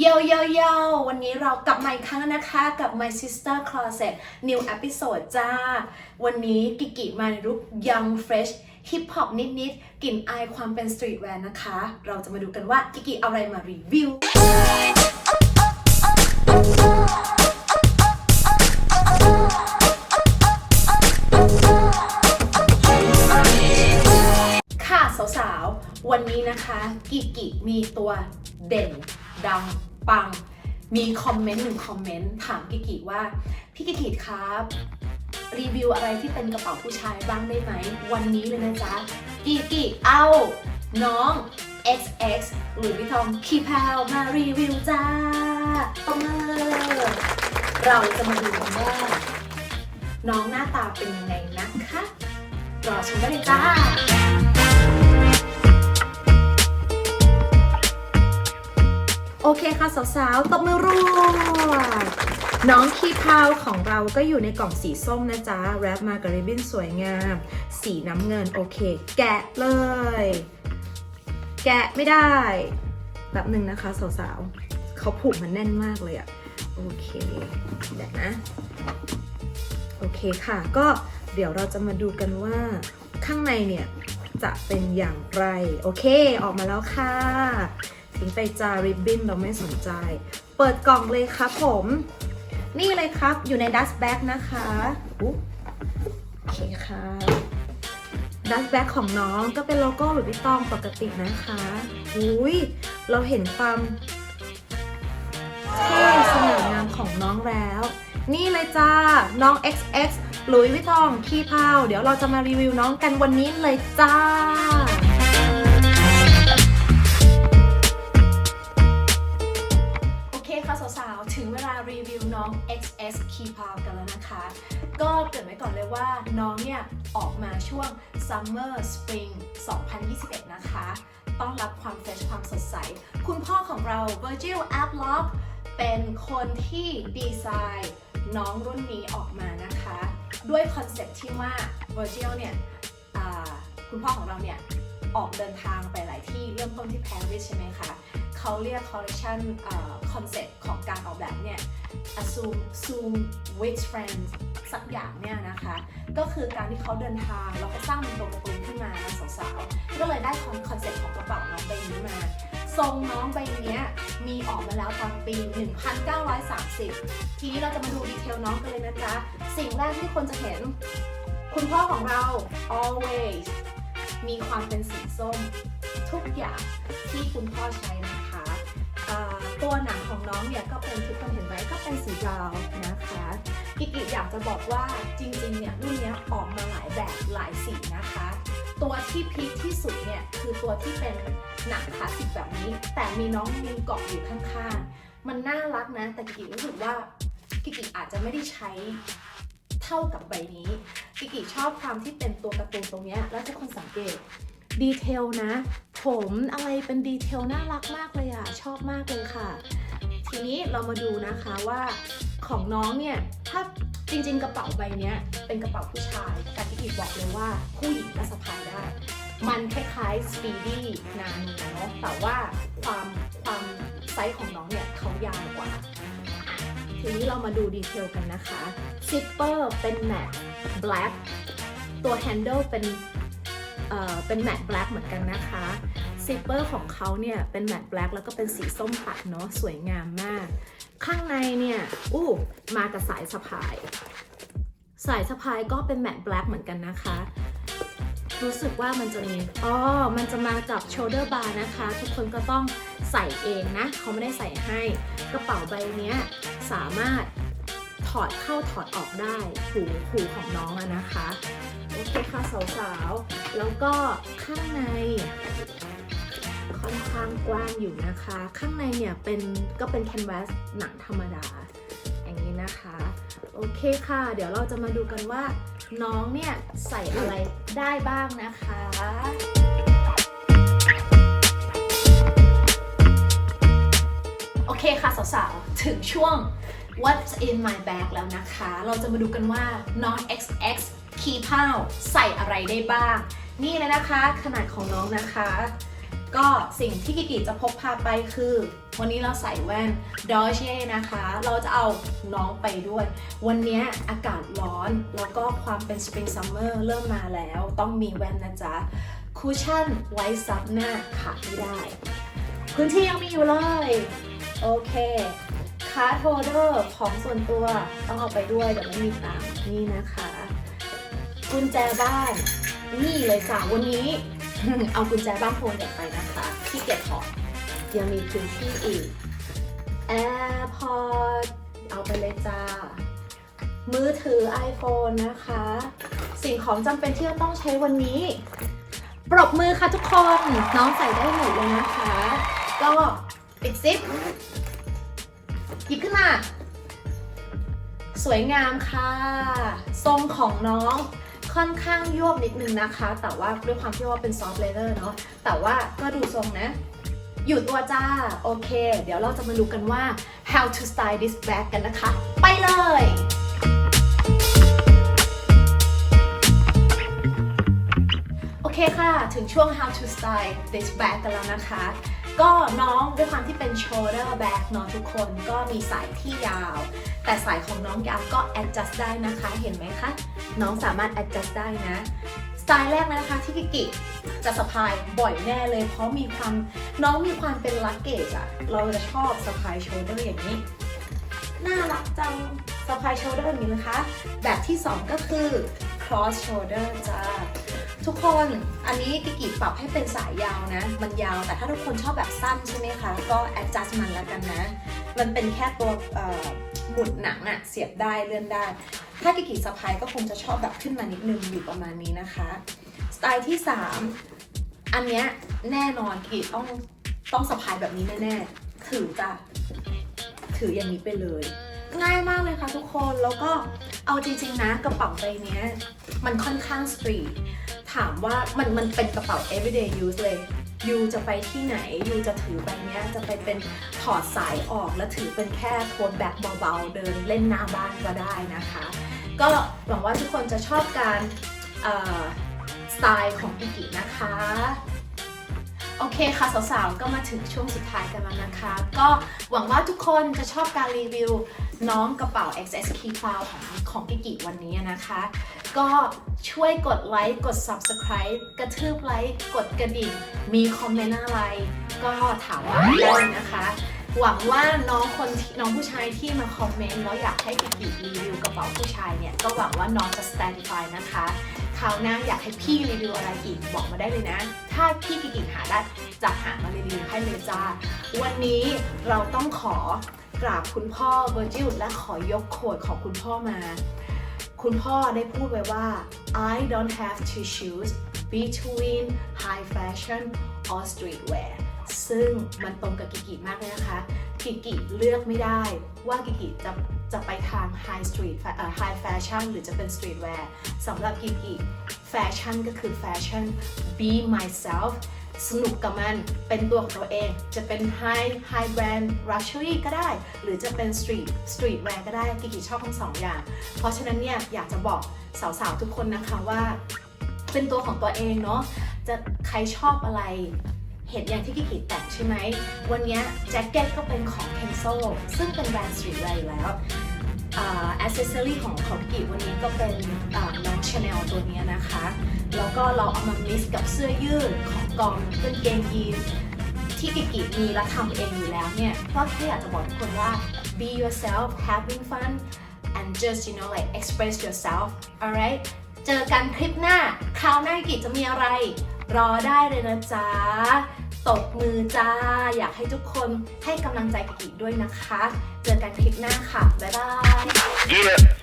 โยโยโยวันนี้เรากลับมาอีกครั้งนะคะกับ My Sister Closet New Episode จ้า วันนี้กิกิมาในลุค Young Fresh Hip Hop นิดๆ กลิ่นอายความเป็น Streetwear นะคะ เราจะมาดูกันว่ากิกิเอาอะไรมารีวิว ค่ะสาวๆ วันนี้นะคะ กิกิมีตัวเด่น ดังปัง มีคอมเมนต์หนึ่งคอมเมนต์ถามกิกิว่า พี่กิกิครับ รีวิวอะไรที่เป็นกระเป๋าผู้ชายบ้างได้ไหม วันนี้เลยนะจ๊ะกิกิเอา น้อง XX หรือพี่ทองคีพาวมารีวิวจ้าตบมือเราจะมาดูกันว่าน้องหน้าตาเป็นยังไงนะคะ รอชมได้เลยจ้า โอเคค่ะสาวๆตบมือรัวน้องคีพาวของเราก็อยู่ในกล่องสีส้มนะจ๊ะ แรปมากับริบบิ้นสวยงาม สีน้ำเงินโอเค แกะเลย แกะไม่ได้แบบหนึ่งนะคะสาวๆเขาผูกมันแน่นมากเลยอะโอเคเดี๋ยวนะ โอเคค่ะ ก็เดี๋ยวเราจะมาดูกันว่าข้างในเนี่ยจะเป็นอย่างไร โอเค ออกมาแล้วค่ะ ทิ้งไปจาริบบิ้นเราไม่สนใจ เปิดกล่องเลยครับผม นี่เลยครับอยู่ในดัสแบ็กนะคะโอเคค่ะดัสแบ็กของน้องก็เป็นโลโก้หรือพี่ตองปกตินะคะอุ้ยเราเห็นความเท่สง่างามของน้องแล้ว นี่เลยจ้า น้อง XX หลุยส์วิตองขี้พาเดี๋ยวเราจะมารีวิวน้องกันวันนี้เลยจ้า XS Key p a l กันแล้วนะคะ ก็เกิดไว้ก่อนเลยว่าน้องเนี่ย ออกมาช่วง Summer Spring 2021 นะคะ ต้อนรับความเฟรชความสดใส คุณพ่อของเรา Virgil Abloh เป็นคนที่ดีไซน์น้องรุ่นนี้ออกมานะคะ ด้วยคอนเซ็ปที่ว่า Virgil เนี่ยคุณพ่อของเราเนี่ย ออกเดินทางไปหลายที่เริ่มต้นที่ปารีสใช่ไหมคะ เขาเรียกคอลเลคชันคอนเซ็ปต์ของการออกแบบเนี่ย assume zoom with friends สักอย่างเนี่ยนะคะ ก็คือการที่เขาเดินทางแล้วก็สร้างเป็นตัวการ์ตูนขึ้นมาสาวๆ ก็เลยได้คอนเซ็ปต์ของกระเป๋าน้องใบนี้มา ทรงน้องใบนี้มีออกมาแล้วตอนปี 1930 ทีนี้เราจะมาดูดีเทลน้องกันเลยนะจ๊ะ สิ่งแรกที่คนจะเห็น คุณพ่อของเรา always มีความเป็นสีส้มทุกอย่างที่คุณพ่อใช้นะคะตัวหนังของน้องเนี่ยก็เป็นทุกคนเห็นไหมก็เป็นสีดาวนะคะกิกิอยากจะบอกว่าจริงๆเนี่ยรุ่นนี้ออกมาหลายแบบหลายสีนะคะ ตัวที่พีคที่สุดเนี่ยคือตัวที่เป็นหนังคลาสสิกแบบนี้ แต่มีน้องมินเกาะอยู่ข้างๆ มันน่ารักนะ แต่กิกิรู้สึกว่ากิกิอาจจะไม่ได้ใช้ เท่ากับใบนี้กิกิชอบความที่เป็นตัวการ์ตูนตรงเนี้ยแล้วทุกคนสังเกตดีเทลนะ ผมอะไรเป็นดีเทลน่ารักมากเลยอะชอบมากเลยค่ะ ทีนี้เรามาดูนะคะว่าของน้องเนี่ยถ้าจริงๆ กระเป๋าใบนี้เป็นกระเป๋าผู้ชายแต่กิกิบอกเลยว่าผู้หญิงก็สะพายได้มันคล้ายๆ Speedy นานีเนาะแต่ว่าความความไซส์ของน้องเนี่ยเขายาวกว่า ทีนี้เรามาดูดีเทลกันนะคะซิปเปอร์เป็นแมตต์แบล็กตัวแฮนเดิลเป็นเอ่อเป็นแมตต์แบล็กเหมือนกันนะคะซิปเปอร์ของเขาเนี่ยเป็นแมตต์แบล็กแล้วก็เป็นสีส้มปัดเนาะสวยงามมาก ข้างในเนี่ยอู้มากับสายสะพาย สายสะพายก็เป็นแมตต์แบล็กเหมือนกันนะคะ รู้สึกว่ามันจะมีอ๋อมันจะมากับ shoulder bar นะคะ ทุกคนก็ต้องใส่เองนะ เขาไม่ได้ใส่ให้ กระเป๋าใบเนี้ยสามารถถอดเข้าถอดออกได้หูหูของน้องอะนะคะ โอเคค่ะสาวๆ แล้วก็ข้างในค่อนข้างกว้างอยู่นะคะ ข้างในเนี่ยเป็นก็เป็นแคนวาสหนังธรรมดา อย่างนี้นะคะ โอเคค่ะ เดี๋ยวเราจะมาดูกันว่า น้องเนี่ยใส่อะไรได้บ้างนะคะโอเคค่ะสาวๆ ถึงช่วง What's in my bag แล้วนะคะ เราจะมาดูกันว่าน้อง XX Key p o w ใส่อะไรได้บ้าง นี่เลยนะคะ ขนาดของน้องนะคะ ก็สิ่งที่กิกิจะพกพาไปคือ วันนี้เราใส่แว่น d o c h e นะคะ เราจะเอาน้องไปด้วย วันนี้อากาศร้อน แล้วก็ความเป็น Spring Summer เริ่มมาแล้ว ต้องมีแว่นนะจ๊ะ คูชั่นไว้ซับหน้าขาดไม่ได้ พื้นที่ยังมีอยู่เลย โอเคคาร์ดโฮเดอร์ของส่วนตัวต้องเอาไปด้วยเดี๋ยวไม่มีตังนี่นะคะ กุญแจบ้าน นี่เลยจ้ะวันนี้ เอากุญแจบ้านโพนไปนะคะที่เก็บของยังมีพื้นที่อีก AirPod เอาไปเลยจ้า มือถือ iPhone นะคะ สิ่งของจำเป็นที่เราต้องใช้วันนี้ ปรบมือค่ะทุกคน น้องใส่ได้หมดเลยนะคะ ก็ปิดซิปหยิบขึ้นมา สวยงามค่ะ ทรงของน้อง ค่อนข้างยวบนิดนึงนะคะ แต่ว่าด้วยความที่ว่าเป็นซอฟต์เลเยอร์เนาะแต่ว่าก็ดูทรงนะ อยู่ตัวจ้า โอเค เดี๋ยวเราจะมาดูกันว่า how to style this bag กันนะคะ ไปเลย เคค่ะ ถึงช่วง how to style this bag กันแล้วนะคะ ก็น้องด้วยความที่เป็น shoulder bag เนาะทุกคนก็มีสายที่ยาว แต่สายของน้องยาวก็ adjust ได้นะคะ เห็นไหมคะ น้องสามารถ adjust ได้นะ สไตล์แรกนะคะที่กิกิจะสะพายบ่อยแน่เลย เพราะมีความน้องมีความเป็นลักเกจอะเราจะชอบสะพาย shoulder อย่างนี้ น่ารักจังสะพาย shoulder อย่างนี้นะคะ แบบที่ 2 ก็คือ cross shoulder จ้า ทุกคนอันนี้กิกิปรับให้เป็นสายยาวนะ มันยาวแต่ถ้าทุกคนชอบแบบสั้นใช่ไหมคะ ก็ adjust มันแล้วกันนะ มันเป็นแค่ตัวหมุดหนังอะเสียบได้เลื่อนได้ ถ้ากิกิสะพายก็คงจะชอบแบบขึ้นมานิดนึงอยู่ประมาณนี้นะคะ สไตล์ที่ 3 อันเนี้ยแน่นอนกิกิต้องต้องสะพายแบบนี้แน่ๆถือจ้ะถืออย่างนี้ไปเลย ง่ายมากเลยค่ะทุกคนแล้วก็เอาจริงๆนะกระเป๋าใบนี้มันค่อนข้างสตรีท ถามว่ามันมันเป็นกระเป๋า everyday use เลยยูจะไปที่ไหนยูจะถือใบเนี้ยจะไปเป็นถอดสายออกแล้วถือเป็นแค่โทนแบ็คเบาๆ เดินเล่นหน้าบ้านก็ได้นะคะ ก็หวังว่าทุกคนจะชอบการสไตล์ของอิกินะคะ โอเคค่ะสาวๆ ก็มาถึงช่วงสุดท้ายกันแล้วนะคะ ก็หวังว่าทุกคนจะชอบการรีวิวน้องกระเป๋า XS Key File ของของกิกิวันนี้นะคะ ก็ช่วยกดไลค์ กด Subscribe กระทืบไลค์ กดกระดิ่ง มีคอมเมนต์อะไร ก็ถามมาได้นะคะ หวังว่าน้องคนน้องผู้ชายที่มาคอมเมนต์แล้วอยากให้กิกิรีวิวกระเป๋าผู้ชายเนี่ย ก็หวังว่าน้องจะ stand by นะคะคราวหน้าอยากให้พี่รีวิวอะไรอีกบอกมาได้เลยนะ ถ้าพี่กิกิหาได้จะหามารีวิวให้เลยจ้า วันนี้เราต้องขอกราบคุณพ่อเวอร์จิลและขอยกโคดของคุณพ่อมา คุณพ่อได้พูดไว้ว่า I don't have to choose between high fashion or streetwear ซึ่งมันตรงกับกิกิมากเลยนะคะ กิกิเลือกไม่ได้ว่ากิกิจะจะไปทาง high street เอ่อ high fashion หรือจะเป็น streetwear สำหรับกิกิแฟชั่นก็คือแฟชั่น be myself สนุกกับมัน เป็นตัวของตัวเอง จะเป็น high high brand luxury ก็ได้ หรือจะเป็น street street wear ก็ได้กิกิชอบทั้งสองอย่าง เพราะฉะนั้นเนี่ยอยากจะบอกสาวๆ ทุกคนนะคะว่า เป็นตัวของตัวเองเนาะ จะใครชอบอะไรเห็นอย่างที่กิกิแต่งใช่ไหม วันนี้แจ็คเก็ตก็เป็นของ Kenzo ซึ่งเป็นแบรนด์ streetwear อยู่แล้ว อ c เซสซอรี่ของของกิกิวันนี้ก็เป็นอ่าน้องชาแนลตัวนี้นะคะ แล้วก็เราเอามา mix กับเสื้อยืดของกองกางเกงยีนที่กิกิมีและทำเองอยู่แล้วเนี่ยก็แค่อยากจะบอกทุกคนว่า be yourself having fun and just you know like express yourself alright เจอกันคลิปหน้า คราวหน้ากิจะมีอะไร รอได้เลยนะจ๊ะตบมือจ้า อยากให้ทุกคนให้กำลังใจกิกิด้วยนะคะ เจอกันคลิปหน้าค่ะ บ๊ายบาย Yeah.